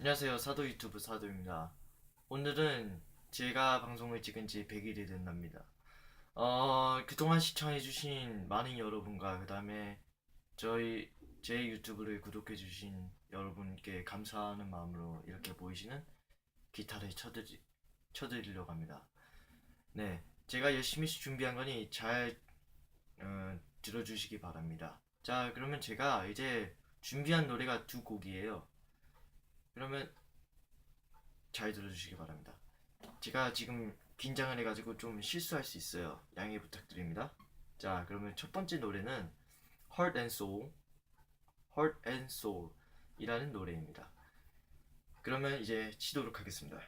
안녕하세요. 사도 유튜브 사도입니다. 오늘은 제가 방송을 찍은 지 100일이 된답니다. 어, 그동안 시청해주신 많은 여러분과 그 다음에 저희 제 유튜브를 구독해주신 여러분께 감사하는 마음으로 이렇게 보이시는 기타를 쳐드리, 쳐드리려고 합니다. 네, 제가 열심히 준비한 거니 잘 어, 들어주시기 바랍니다. 자, 그러면 제가 이제 준비한 노래가 두 곡이에요. 그러면 잘 들어주시기 바랍니다. 제가 지금 긴장을 해가지고 좀 실수할 수 있어요. 양해 부탁드립니다. 자, 그러면 첫 번째 노래는 Heart and Soul, Heart and Soul 이라는 노래입니다. 그러면 이제 치도록 하겠습니다.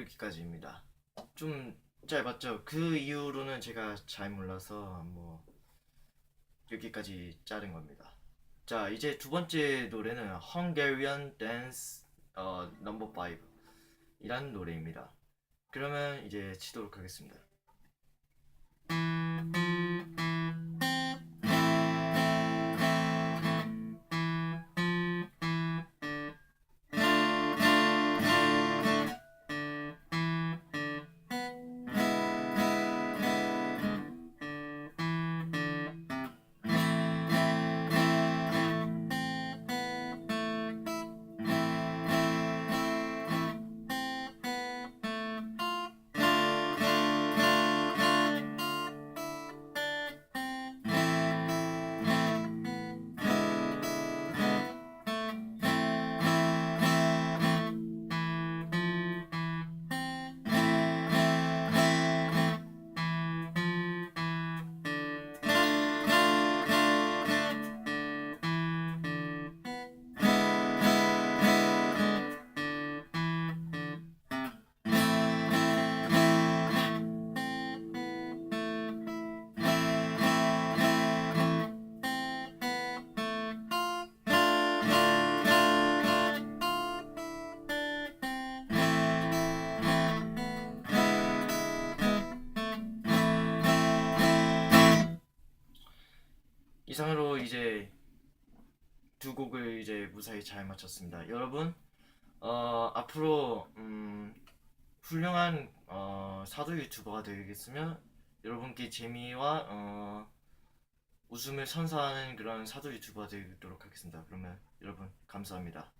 여기까지입니다. 좀 짧았죠? 그 이후로는 제가 잘 몰라서 뭐 여기까지 자른 겁니다. 자, 이제 두 번째 노래는 Hungarian Dance 어, Number 5 이라는 노래입니다. 그러면 이제 치도록 하겠습니다. 이상으로 이제 두 곡을 이제 무사히 잘 마쳤습니다. 여러분, 어, 앞으로 음, 훌륭한 어, 사도 유튜버가 되겠으면 여러분께 재미와 어, 웃음을 선사하는 그런 사도 유튜버가 되도록 하겠습니다. 그러면 여러분 감사합니다.